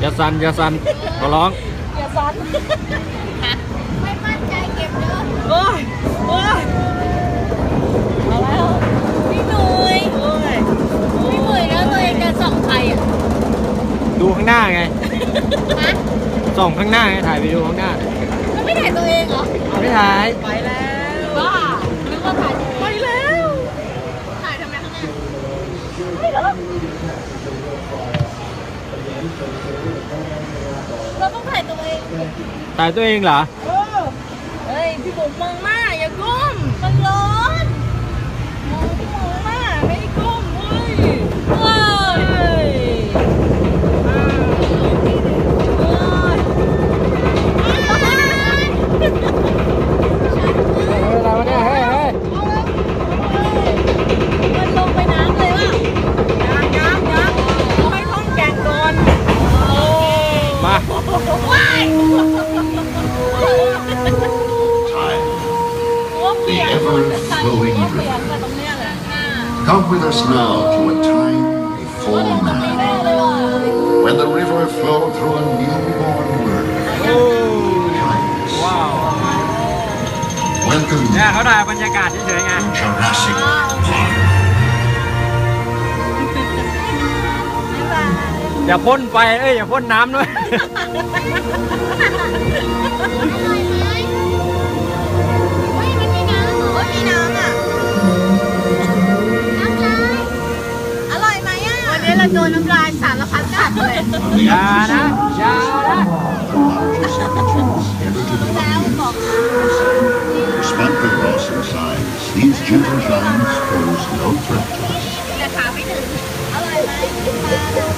อย่าสั่นอย่าสั่นขอร้องอย่าซ้อนไม่มั่นใจเก็บเยอะโอ้ยโอ้ยเอาแล้วพี่หนุ่ยโอ้ยพี่หนุ่ยแล้วตัวเองจะส่องใครอะดูข้างหน้าไงฮะส่องข้างหน้าไงถ่ายวิดีโอข้างหน้าแล้วไม่ถ่ายตัวเองเหรอไม่ถ่ายไปแล้วบ้านึกว่าถ่ายตัวเองไปแล้วถ่ายทำไมข้างหน้าไปแล้ว เราต้องถ่ายตัวเองถ่ายตัวเองเหรอ เออเฮ้ย พี่บุ๋มมองหน้าอย่าก้ม มันร้อน มองพี่มองหน้าไม่ให้ก้มเฮ้ย เว้ย เฮ้ยอ่าเฮ้ย อะไรวะเนี่ยเฮ้ยเฮ้ย มันลงไปน้ำเลยว่ะ ยังยังยังให้ท้องแกงก่อนโอ้ มา ว้าย Time. หัวเปียก The ever-flowing หัวเปียก river. แต่ตรงเนี้ยแหละอ่า Come with us now to a time before ตรงนี้ now, แน่เลยว่ะ when the river flowed through a newborn world. โอ้ Giants. ว้าว Welcome เนี่ยเขาถ่ายบรรยากาศเฉยๆไง to Jurassic Park. อย่าพ่นไฟเอ้ยอย่าพ่นน้ำด้วยอร่อยไหมเฮ้ยมันมีน้ำเหรอมีน้ำอะน้ำลายอร่อยไหมอะ วันนี้เราโดนน้ำลายสารพัดกัดเลย On the อย่านะอย่านะ แล้วบอก Despite their awesome size, these gentle giants pose no threat to us. แต่ขาไม่ถึง อร่อยไหมมาแล้ว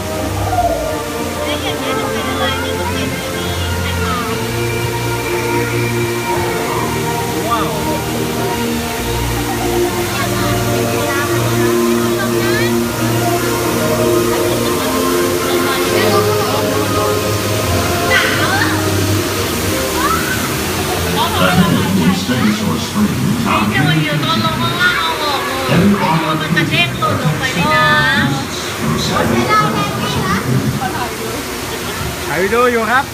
steady source streams are ที่มันอยู่ตอนลงข้างล่างเอาออกเลยมันกระเด้งหล่นลงไปในน้ำ who sadly cannot ถ่ายวิดีโออยู่ครับ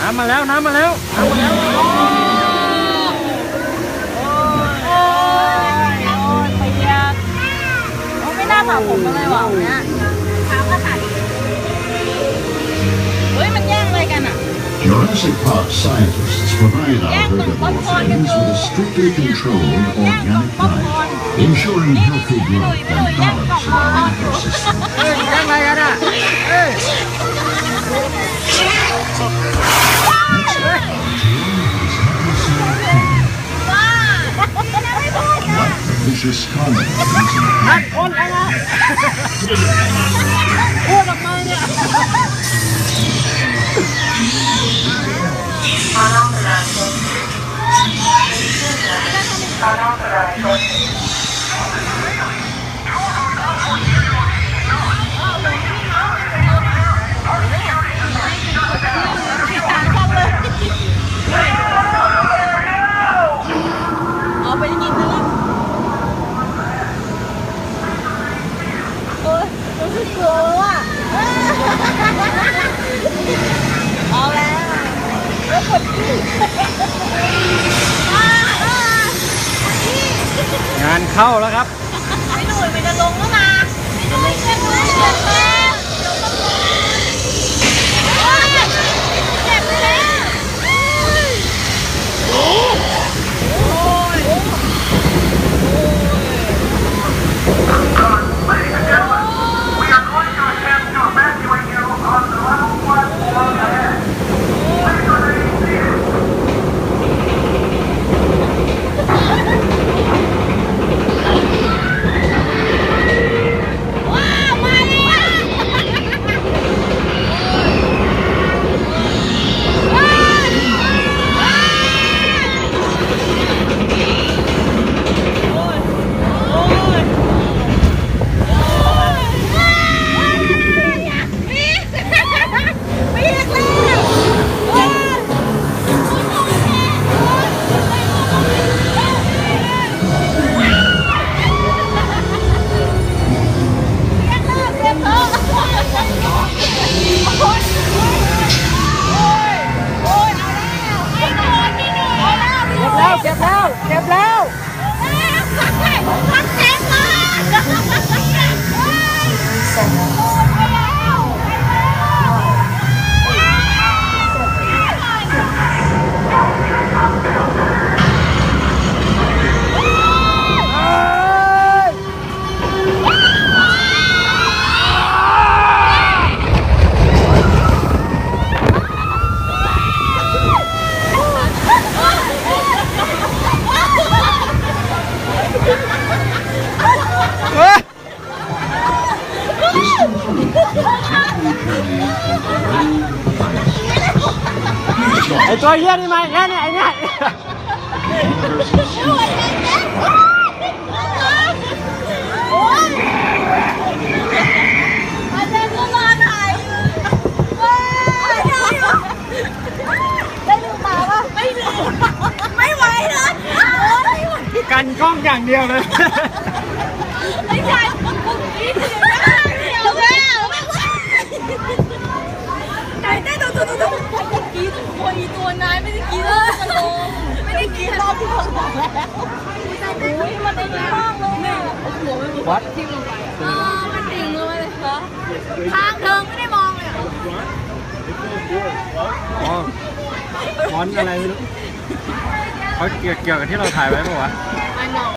น้ำมาแล้ว น้ำมาแล้ว น้ำมาแล้วโอ้ยโอ้ยเปียกโอ้ไม่น่าสระผมมาเลยว่ะเนี้ย Jurassic Park scientists provide our herbivore friends with a strictly controlled organic diet, ensuring healthy growth and balance of our ecosystem. Next up, our team is atmospheric food. Like the นักคน งานเข้าแล้วครับ ไม่หนุ่ยมันจะลงแล้ว ตัวเหี้ยนี่มาแค่เนี่ยไอเนี่ย Universal Studios. อาจารย์ก็มาถ่ายว้าวได้ลืมตาปะไม่ลืมไม่ไหวเลยไม่ไหวกันกล้องอย่างเดียวเลย ไม่ใช่นี่ถึงได้เดียวแล้วไหนได้ดูดูดูดูเมื่อกี้ตัวอีตัวนายไม่ได้กินเลยมันลงไม่ได้กินรอบที่คนบอกแล้วโอ้ยมันในห้องเลยเนี่ย หัวมันวัดเออมันดิ่งลงมาเลยเหรอทางเดิมไม่ได้มองเลยอะอ๋อมอนอะไรไม่รู้เขาเกี่ยวเกี่ยวกับที่เราถ่ายไว้ป่าวะเ